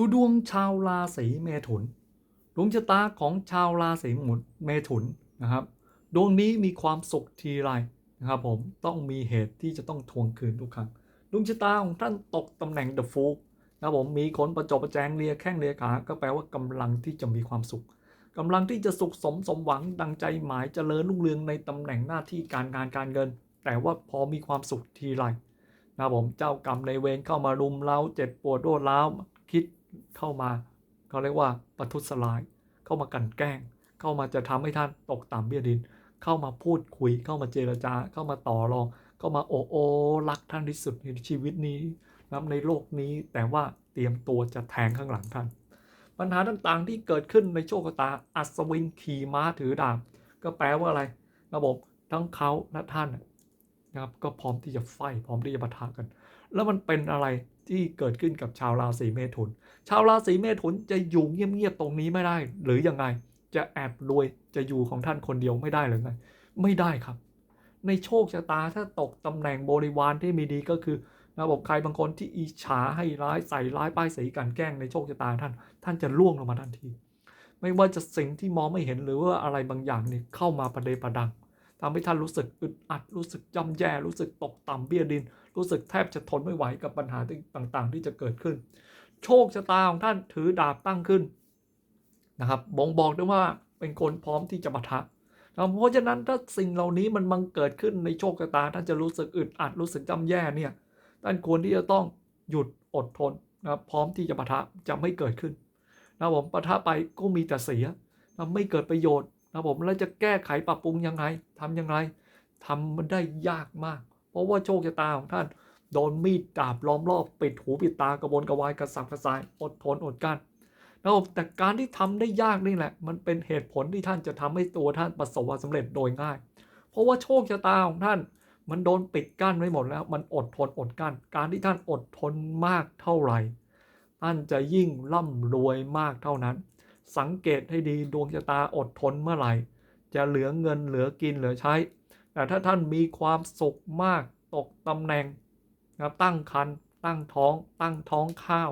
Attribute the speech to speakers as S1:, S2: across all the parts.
S1: ดูดวงชาวราศีเมถุน ดวงชะตาของชาวราศีเมถุนนะครับ ดวงนี้มีความสุขทีไรนะครับผมต้องมีเหตุที่จะต้องทวงคืนทุกครั้ง ดวงชะตาของท่านตกตำแหน่ง The Fool นะครับผมมีคนประจบประแจงเลียแข้งเลียขา ก็แปลว่ากำลังที่จะมีความสุขกำลังที่จะสุขสมสมหวังดังใจหมายเจริญรุ่งเรืองในตำแหน่งหน้าที่การงานการเงิน แต่ว่าพอมีความสุขทีไรนะครับผมเจ้ากรรมในเวรเข้ามารุมเร้าเจ็บปวดรวดร้าว เข้ามาเขาเรียกว่าประทุษร้าย เข้ามากันแกล้ง เข้ามาจะทำให้ท่านตกต่ำเบี้ยดิน เข้ามาพูดคุย เข้ามาเจรจา เข้ามาต่อรอง เข้ามาโอโอรักท่านที่สุดในชีวิตนี้นะในโลกนี้ แต่ว่าเตรียมตัวจะแทงข้างหลังท่าน ปัญหาต่างๆที่เกิดขึ้นในโชคชะตาอัศวินขี่ม้าถือดาบก็แปลว่าอะไร ระบบทั้งเขาและท่านนะครับก็พร้อมที่จะไฟพร้อมที่จะปะทะกัน แล้วมันเป็นอะไร ที่เกิดขึ้นกับชาวราศีเมถุน ชาวราศีเมถุนจะอยู่เงียบๆตรงนี้ไม่ได้ หรือยังไง จะแอบรวยจะอยู่ของท่านคนเดียวไม่ได้หรือไง ไม่ได้ครับ ในโชคชะตาถ้าตกตำแหน่งบริวารที่มีดีก็คือระบบใครบางคนที่อิจฉาให้ร้ายใส่ร้ายป้ายสีกันแกล้งในโชคชะตาท่าน ท่านจะล่วงลงมาทันที ไม่ว่าจะสิ่งที่มองไม่เห็นหรือว่าอะไรบางอย่างเนี่ยเข้ามาประเดประดัง ทำให้ท่านรู้สึกอึดอัดรู้สึกจำแย่รู้สึกตกต่ำเบี้ยดิน รู้สึกแทบจะทนไม่ไหวกับปัญหาต่างๆ ที่จะเกิดขึ้น โชคชะตาของท่านถือดาบตั้งขึ้นนะครับบ่งบอกได้ว่าเป็นคนพร้อมที่จะปะทะเพราะฉะนั้นถ้าสิ่งเหล่านี้มันบังเกิดขึ้นในโชคชะตาท่านจะรู้สึกอึดอัดรู้สึกจำแย่เนี่ยท่านควรที่จะต้องหยุดอดทนนะครับพร้อมที่จะปะทะจะไม่เกิดขึ้นนะผมปะทะไปก็มีแต่เสียนะไม่เกิดประโยชน์ นะผมแล้วจะแก้ไขปรับปรุงยังไงทำยังไงทำมันได้ยากมาก เพราะว่าโชคชะตาของท่าน โดนมีดดาบล้อมรอบ ปิดหูปิดตากระวนกระวายกระสับกระส่ายอดทนอดกั้นนะผมแต่การที่ทำได้ยากนี่แหละ มันเป็นเหตุผลที่ท่านจะทำให้ตัวท่านประสบความสำเร็จโดยง่าย เพราะว่าโชคชะตาของท่าน มันโดนปิดกั้นไว้หมดแล้ว มันอดทนอดกั้น การที่ท่านอดทนมากเท่าไหร่ท่านจะยิ่งร่ำรวยมากเท่านั้น สังเกตให้ดีดวงชะตาอดทนเมื่อไหร่ จะเหลือเงินเหลือกินเหลือใช้ แต่ถ้าท่านมีความสุขมากตกตำแหน่งนะตั้งคันตั้งท้อง ตั้งท้องข้าว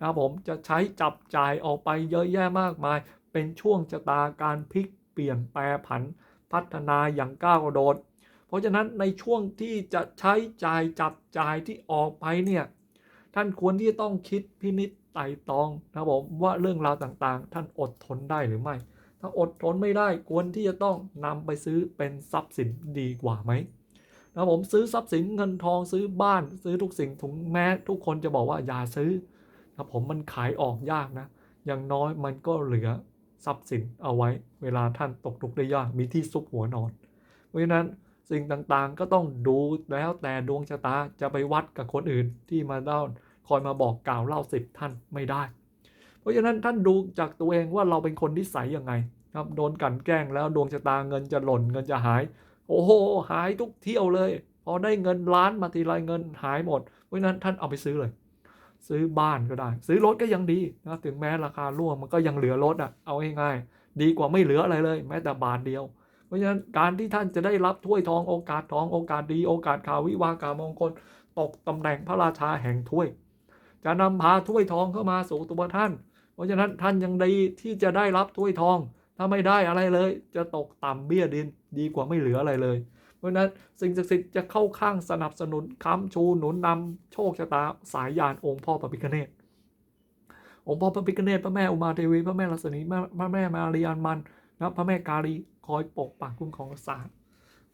S1: นะผมจะใช้จับจ่ายออกไปเยอะแยะมากมาย เป็นช่วงชะตาการพลิกเปลี่ยนแปรผันพัฒนาอย่างก้าวกระโดด เพราะฉะนั้นในช่วงที่จะใช้จ่ายจับจ่ายที่ออกไปเนี่ยท่านควรที่จะต้องคิดพินิจ ไต่ตองนะครับผมว่าเรื่องราวต่างๆ ท่านอดทนได้หรือไม่ ถ้าอดทนไม่ได้ควรที่จะต้องนำไปซื้อเป็นทรัพย์สินดีกว่าไหมนะผมซื้อทรัพย์สินเงินทองซื้อบ้านซื้อทุกสิ่งถุงแม้ทุกคนจะบอกว่าอย่าซื้อนะผมมันขายออกยากนะ อย่างน้อยมันก็เหลือทรัพย์สินเอาไว้ เวลาท่านตกทุกข์ได้ยากมีที่ซุกหัวนอน เพราะฉะนั้นสิ่งต่างๆก็ต้องดูแล้วแต่ดวงชะตาจะไปวัดกับคนอื่นที่มาเล่า คอยมาบอกกล่าวเล่าสิบท่านไม่ได้ เพราะฉะนั้นท่านดูจากตัวเองว่าเราเป็นคนนิสัยยังไงครับโดนกันแกล้งแล้วดวงชะตาเงินจะหล่นเงินจะหาย โอ้โหหายทุกเที่ยวเลย พอได้เงินล้านมาทีไรเงินหายหมด เพราะฉะนั้นท่านเอาไปซื้อเลย ซื้อบ้านก็ได้ ซื้อรถก็ยังดีนะถึงแม้ราคาร่วงมันก็ยังเหลือรถอะเอาง่ายๆดีกว่าไม่เหลืออะไรเลย แม้แต่บาทเดียวเพราะฉะนั้นการที่ท่านจะได้รับถ้วยทองโอกาสทองโอกาสดีโอกาสข่าววิวากามงคลตกตำแหน่งพระราชาแห่งถ้วย จะนำพาถ้วยทองเข้ามาสู่ตัวท่าน เพราะฉะนั้นท่านยังดีที่จะได้รับถ้วยทอง ถ้าไม่ได้อะไรเลย จะตกต่ำเบี้ยดินดีกว่าไม่เหลืออะไรเลย เพราะฉะนั้นสิ่งศักดิ์สิทธิ์จะเข้าข้างสนับสนุนค้ำชูหนุนนำโชคชะตาสายยานองค์พ่อปพิคเนตองค์พ่อปพิคเนตพระแม่อุมาเทวีพระแม่ลักษณีพระแม่มารียานมันนะพระแม่กาลีคอยปกปักคุ้มครองรักษา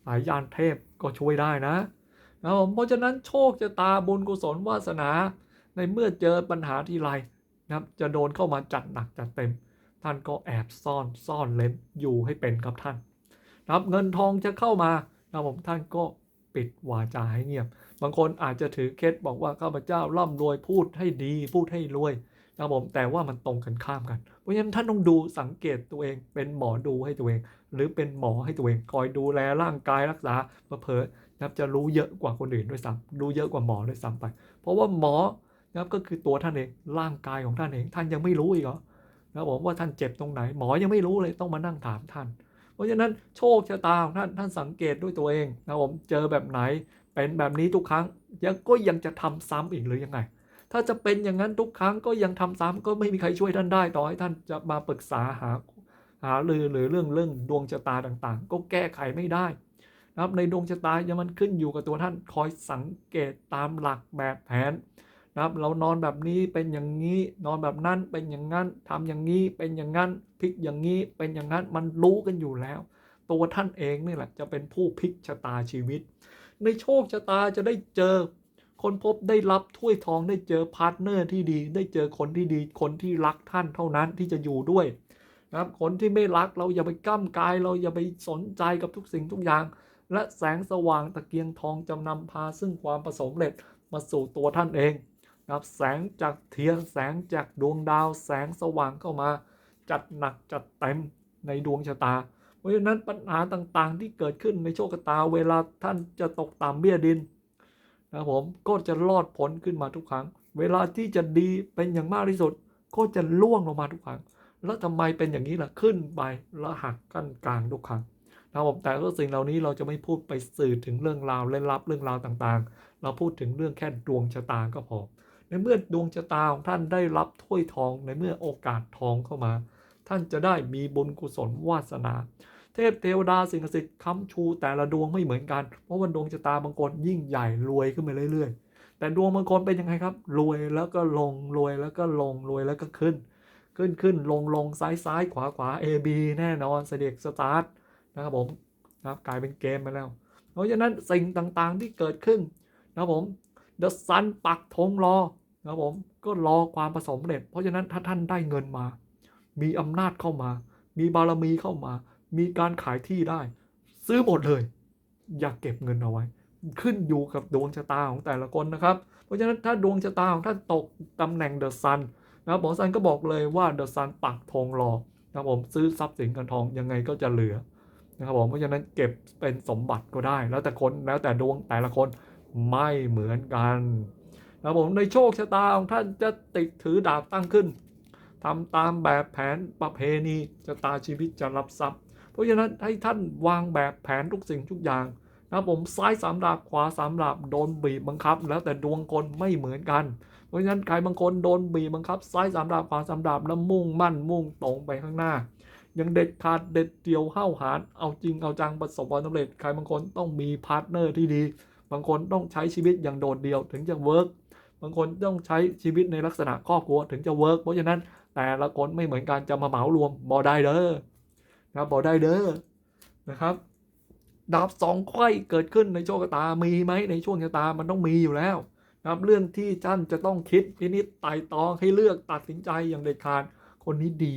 S1: สายยานเทพก็ช่วยได้นะนะผมเพราะฉะนั้นโชคชะตาบุญกุศลวาสนา ในเมื่อเจอปัญหาที่ไรนะครับจะโดนเข้ามาจัดหนักจัดเต็ม ท่านก็แอบซ่อนซ่อนเล้นอยู่ให้เป็นครับท่านนะครับเงินทองจะเข้ามานะผมท่านก็ปิดวาจาให้เงียบ บางคนอาจจะถือเคล็ดบอกว่าข้าพเจ้าร่ำรวยพูดให้ดี พูดให้รวยนะผมแต่ว่ามันตรงกันข้ามกัน เพราะฉะนั้นท่านต้องดูสังเกตตัวเองเป็นหมอดูให้ตัวเอง หรือเป็นหมอให้ตัวเอง คอยดูแลร่างกายรักษาเผลอนะจะรู้เยอะกว่าคนอื่นด้วยซ้ำรู้เยอะกว่าหมอด้วยซ้ำไป เพราะว่าหมอ นะครับก็คือตัวท่านเองร่างกายของท่านเอง ท่านยังไม่รู้อีกเหรอนะผมว่าท่านเจ็บตรงไหน หมอยังไม่รู้เลยต้องมานั่งถามท่าน เพราะฉะนั้นโชคชะตาของท่านท่านสังเกตด้วยตัวเองนะผมเจอแบบไหนเป็นแบบนี้ทุกครั้งยังก็ยังจะทำซ้ำอีกหรือยังไง ถ้าจะเป็นอย่างนั้นทุกครั้งก็ยังทำซ้ำก็ไม่มีใครช่วยท่านได้ต่อให้ท่านจะมาปรึกษาหาหาลือหรือเรื่องเรื่องดวงชะตาต่างๆ ก็แก้ไขไม่ได้นะครับในดวงชะตายังมันขึ้นอยู่กับตัวท่านคอยสังเกตตามหลักแบบแผน นะครับ เรานอนแบบนี้เป็นอย่างนี้ นอนแบบนั้นเป็นอย่างนั้นทำอย่างนี้เป็นอย่างนั้นพลิกอย่างนี้เป็นอย่างนั้นมันรู้กันอยู่แล้ว ตัวท่านเองนี่แหละจะเป็นผู้พลิกชะตาชีวิต ในโชคชะตาจะได้เจอ คนพบได้รับถ้วยทองได้เจอพาร์ทเนอร์ที่ดี ได้เจอคนที่ดีคนที่รักท่านเท่านั้นที่จะอยู่ด้วยนะครับคนที่ไม่รักเราอย่าไปก้ำกาย เราอย่าไปสนใจกับทุกสิ่งทุกอย่าง และแสงสว่างตะเกียงทองจะนำพาซึ่งความประสมเร็จมาสู่ตัวท่านเอง ครับแสงจากเทียนแสงจากดวงดาวแสงสว่างเข้ามา จัดหนักจัดเต็มในดวงชะตา เพราะฉะนั้นปัญหาต่างๆ ที่เกิดขึ้นในโชคชะตาเวลาท่านจะตกต่ำเบี้ยดินนะครับผมก็จะรอดพ้นขึ้นมาทุกครั้ง เวลาที่จะดีเป็นอย่างมากที่สุด ก็จะล่วงลงมาทุกครั้ง แล้วทำไมเป็นอย่างนี้ล่ะขึ้นไปแล้วหักกั้นกลางทุกครั้งนะครับผมแต่ก็สิ่งเหล่านี้เราจะไม่พูดไปสื่อถึงเรื่องราวเล่นลับเรื่องราวต่างๆ เราพูดถึงเรื่องแค่ดวงชะตาก็พอ ในเมื่อดวงชะตาของท่านได้รับถ้วยทองในเมื่อโอกาสทองเข้ามา ท่านจะได้มีบุญกุศลวาสนา เทพเทวดาสิ่งศักดิ์สิทธิ์ค้ำชูแต่ละดวงไม่เหมือนกัน เพราะว่าดวงชะตาบางคนยิ่งใหญ่รวยขึ้นไปเรื่อย ๆ แต่ดวงบางคนเป็นยังไงครับ รวยแล้วก็ลงรวยแล้วก็ลงรวยแล้วก็ขึ้น ขึ้นขึ้นลงลงซ้ายซ้ายขวาขวา A B แน่นอนเสด็จสตาร์ทนะครับผมนะครับกลายเป็นเกมไปแล้ว เพราะฉะนั้นสิ่งต่างๆที่เกิดขึ้นนะครับผม The Sun ปักธงรอนะครับผมก็รอความประสมเร็จ เพราะฉะนั้นถ้าท่านได้เงินมา มีอำนาจเข้ามา มีบารมีเข้ามา มีการขายที่ได้ ซื้อหมดเลย อย่าเก็บเงินเอาไว้ ขึ้นอยู่กับดวงชะตาของแต่ละคนนะครับ เพราะฉะนั้นถ้าดวงชะตาของท่านตกตำแหน่งเดอะซันนะครับหมอซันก็บอกเลยว่าเดอะซันปักธงรอนะครับผมซื้อทรัพย์สินเงินทองยังไงก็จะเหลือนะครับผมเพราะฉะนั้นเก็บเป็นสมบัติก็ได้ แล้วแต่คนแล้วแต่ดวงแต่ละคน ไม่เหมือนกันนะผมในโชคชะตาของท่านจะติดถือดาบตั้งขึ้นทำตามแบบแผนประเพณีชะตาชีวิตจะรับทรัพย์ เพราะฉะนั้นให้ท่านวางแบบแผนทุกสิ่งทุกอย่างนะผมซ้ายสามดาบขวาสามดาบโดนบีบบังคับ แล้วแต่ดวงคนไม่เหมือนกัน เพราะฉะนั้นใครบางคนโดนบีบบังคับซ้ายสามดาบขวาสามดาบแล้วมุ่งมั่นมุ่งตรงไปข้างหน้ายังเด็ดขาดเด็ดเดียวห้าวหาญเอาจริงเอาจังประสบความสำเร็จใครบางคนต้องมีพาร์ทเนอร์ที่ดี บางคนต้องใช้ชีวิตอย่างโดดเดี่ยวถึงจะเวิร์กบางคนต้องใช้ชีวิตในลักษณะครอบครัวถึงจะเวิร์กเพราะฉะนั้นแต่ละคนไม่เหมือนกันจะมาเหมารวมบอได้เด้อนะครับบอได้เด้อนะครับดาบสองไขว้เกิดขึ้นในโชคชะตามีไหมในช่วงชะตามันต้องมีอยู่แล้วนะครับเรื่องที่ท่านจะต้องคิดพินิจไต่ตองให้เลือกตัดสินใจอย่างเด็ดขาดคนนี้ดี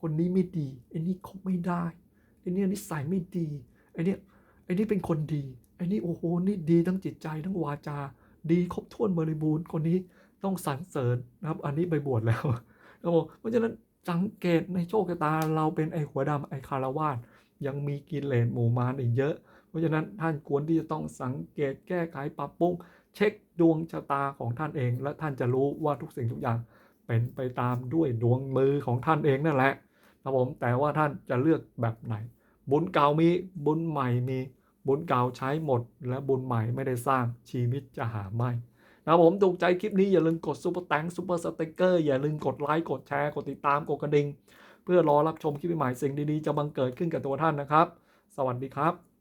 S1: คนนี้ไม่ดีไอ้นี่คบไม่ได้ไอ้นี่นิสัยไม่ดีไอ้นี่ อ้นี่เป็นคนดีไอ้นี่โอ้โหนี่ดีทั้งจิตใจทั้งวาจา ดีครบถ้วนบริบูรณ์คนนี้ต้องสรรเสริญนะครับ อันนี้ไปบวชแล้วครับผมเพราะฉะนั้นสังเกตในโชคชะตาเราเป็นไอ้หัวดำไอ้คารวาสยังมีกิเลสหมู่มารอีกเยอะ เพราะฉะนั้นท่านควรที่จะต้องสังเกตแก้ไขปรับปรุงเช็คดวงชะตาของท่านเอง และท่านจะรู้ว่าทุกสิ่งทุกอย่างเป็นไปตามด้วยดวงมือของท่านเองนั่นแหละครับผมแต่ว่าท่านจะเลือกแบบไหน บุญเก่ามีบุญใหม่มี บุญเก่าใช้หมด และบุญใหม่ไม่ได้สร้างชีวิตจะหาไม่นะครับผมถูกใจคลิปนี้อย่าลืมกดซุปเปอร์แตงซุปเปอร์สเต็กเกอร์อย่าลืมกดไลค์กดแชร์กดติดตามกดกระดิ่งเพื่อรอรับชมคลิปใหม่สิ่งดีๆ จะบังเกิดขึ้นกับตัวท่านนะครับ สวัสดีครับ